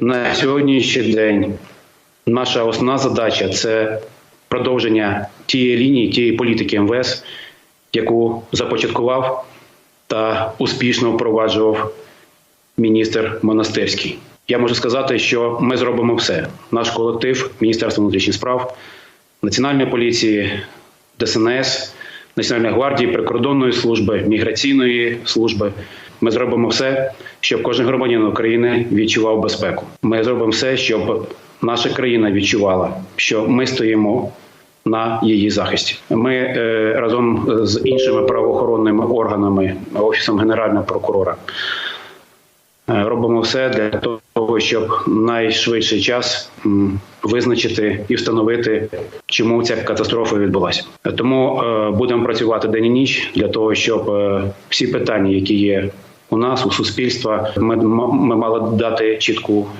На сьогоднішній день наша основна задача це продовження тієї лінії, тієї політики МВС, яку започаткував та успішно впроваджував міністр Монастирський. Я можу сказати, що ми зробимо все. Наш колектив, Міністерство внутрішніх справ, Національної поліції, ДСНС, Національної гвардії, прикордонної служби, міграційної служби. Ми зробимо все, щоб кожен громадянин України відчував безпеку. Ми зробимо все, щоб наша країна відчувала, що ми стоїмо на її захисті. Ми е, разом з іншими правоохоронними органами, офісом генерального прокурора, е, робимо все для того, щоб найшвидший час м, визначити і встановити, чому ця катастрофа відбулася. Тому е, будемо працювати день і ніч для того, щоб е, всі питання, які є у нас у суспільства, ми, ми мали дати чітку